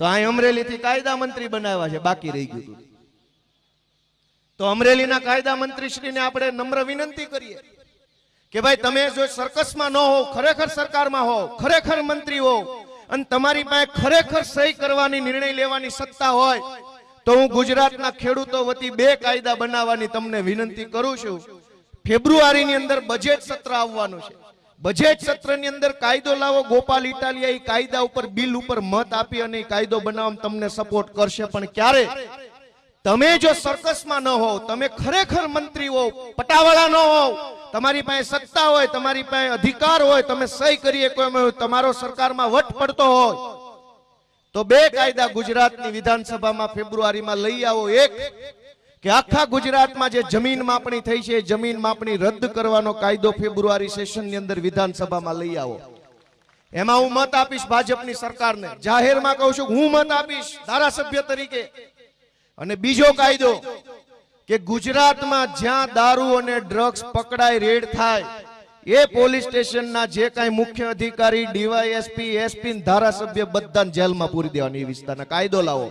તો અહીં અમરેલીથી કાયદા મંત્રી બનાવ્યા છે, બાકી રહી ગયું તો. અમરેલીના કાયદા મંત્રી શ્રીને આપણે નમ્ર વિનંતી કરીએ કે ભાઈ, તમે જો સર્કસમાં ન હો, ખરેખર સરકારમાં હો, ખરેખર મંત્રી હો, અને તમારી પાસે ખરેખર સહી કરવાની નિર્ણય લેવાની સત્તા હોય, તો હું ગુજરાતના ખેડૂતો વતી બે કાયદા બનાવવાની તમને વિનંતી કરું છું. ફેબ્રુઆરીની અંદર બજેટ સત્ર આવવાનું છે. બજેટ સત્રની અંદર કાયદો લાવો, ગોપાલ ઇટાલિયા એ કાયદા ઉપર બિલ ઉપર મત આપી અને કાયદો બનાવવા તમને સપોર્ટ કરશે. પણ ક્યારે? તમે જો સર્કસમાં ન હોવ, તમે ખરેખર મંત્રી હોવ, પટાવાળા ન હોવ, તમારી પાસે સત્તા હોય, તમારી પાસે અધિકાર હોય, તમે સહી કરીએ કોઈ તમારો સરકારમાં વટ પડતો હોય, તો બે કાયદા ગુજરાતની વિધાનસભામાં ફેબ્રુઆરીમાં લઈ આવો. એક કે આખા ગુજરાતમાં જે જમીન માપણી થઈ છે જમીન માપણી રદ કરવાનો કાયદો ફેબ્રુઆરી સેશનની અંદર વિધાનસભામાં લઈ આવો. એમાં હું મત આપીશ ભાજપની સરકારને. જાહેરમાં કહું છું, હું મત આપીશ ધારાસભ્ય તરીકે. અને બીજો કાયદો કે ગુજરાતમાં જ્યાં દારૂ અને ડ્રગ્સ પકડાય, રેડ થાય, એ પોલીસ સ્ટેશનના જે કાંઈ મુખ્ય અધિકારી, ડીવાયએસપી, એસપી ધારાસભ્ય બધાને જેલમાં પૂરી દેવાની વિસ્તારના કાયદો લાવો.